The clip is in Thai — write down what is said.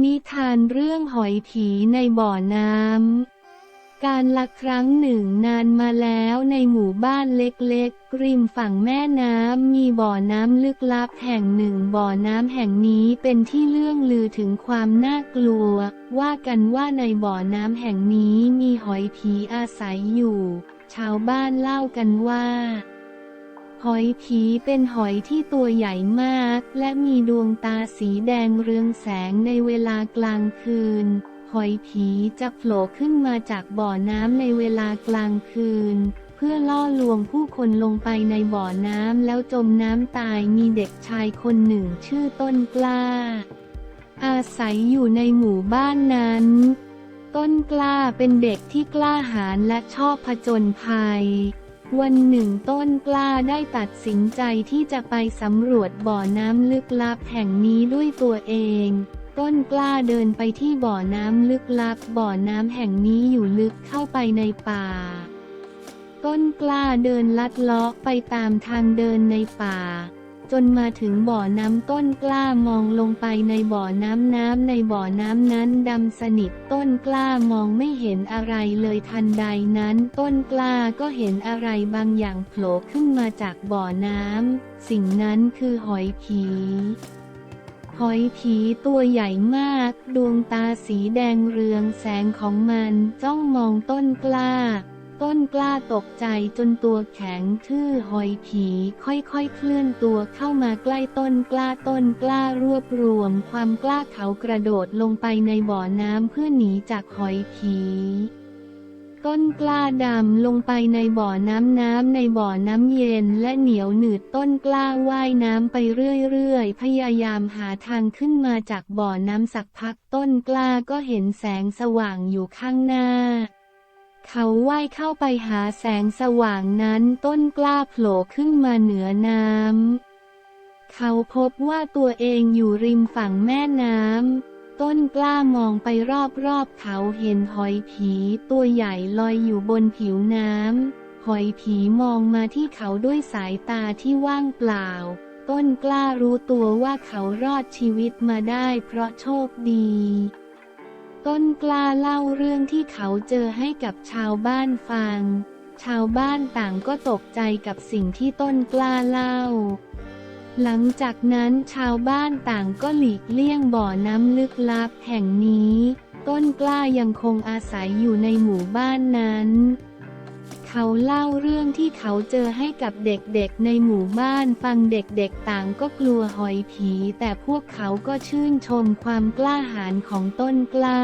นิทานเรื่องหอยผีในบ่อน้ำ การละครั้งหนึ่งนานมาแล้วในหมู่บ้านเล็กๆ ริมฝั่งแม่น้ำมีบ่อน้ำลึกลับแห่งหนึ่งบ่อน้ำแห่งนี้เป็นที่เลื่องลือถึงความน่ากลัว ว่ากันว่าในบ่อน้ำแห่งนี้มีหอยผีอาศัยอยู่ ชาวบ้านเล่ากันว่า หอยผีเป็นหอยที่ตัวใหญ่มาก และมีดวงตาสีแดงเรืองแสงในเวลากลางคืน หอยผีจะโผล่ขึ้นมาจากบ่อน้ำในเวลากลางคืน เพื่อล่อลวงผู้คนลงไปในบ่อน้ำแล้วจมน้ำตายมีเด็กชายคนหนึ่งชื่อต้นกล้า อาศัยอยู่ในหมู่บ้านนั้นต้นกล้าเป็นเด็กที่กล้าหาญและชอบผจญภัย วันหนึ่งต้นกล้าได้ตัดสินใจที่จะไปสำรวจบ่อน้ำลึกลับแห่งนี้ด้วยตัวเอง ต้นกล้าเดินไปที่บ่อน้ำลึกลับ บ่อน้ำแห่งนี้อยู่ลึกเข้าไปในป่า ต้นกล้าเดินลัดเลาะไปตามทางเดินในป่า จนมาถึงบ่อน้ำต้นกล้ามองลงไปในบ่อน้ำน้ำในบ่อน้ำนั้นดำสนิทต้นกล้ามองไม่เห็นอะไรเลยทันใดนั้น ต้นกล้าก็เห็นอะไรบางอย่างโผล่ขึ้นมาจากบ่อน้ำสิ่งนั้นคือหอยผีหอยผีตัวใหญ่มาก ดวงตาสีแดงเรืองแสงของมันจ้องมองต้นกล้า ต้นกล้าตกใจจนตัวแข็งทื่อหอยผีค่อยๆ เคลื่อนตัวเข้ามาใกล้ต้นกล้าต้นกล้ารวบรวม ความกล้าเขากระโดดลงไปในบ่อน้ำเพื่อหนีจากหอยผีต้นกล้าดำลงไปในบ่อน้ำน้ำในบ่อน้ำเย็นและเหนียวหนืดต้นกล้าว่ายน้ำไปเรื่อยๆ พยายามหาทางขึ้นมาจากบ่อน้ำสักพักต้นกล้าก็เห็นแสงสว่างอยู่ข้างหน้า เขาว่ายเข้าไปหาแสงสว่างนั้นต้นกล้าโผล่ขึ้นมาเหนือน้ำ เขาพบว่าตัวเองอยู่ริมฝั่งแม่น้ำ ต้นกล้ามองไปรอบๆเขาเห็นหอยผีตัวใหญ่ลอยอยู่บนผิวน้ำ หอยผีมองมาที่เขาด้วยสายตาที่ว่างเปล่า ต้นกล้ารู้ตัวว่าเขารอดชีวิตมาได้เพราะโชคดี ต้นกล้าเล่าเรื่องที่เขาเจอให้กับชาวบ้านฟัง ชาวบ้านต่างก็ตกใจกับสิ่งที่ต้นกล้าเล่า หลังจากนั้นชาวบ้านต่างก็หลีกเลี่ยงบ่อน้ำลึกลับแห่งนี้ ต้นกล้ายังคงอาศัยอยู่ในหมู่บ้านนั้น เขาเล่าเรื่องที่เขาเจอให้กับเด็กๆในหมู่บ้านฟังเด็กๆต่างก็กลัวหอยผี แต่พวกเขาก็ชื่นชมความกล้าหาญของต้นกล้า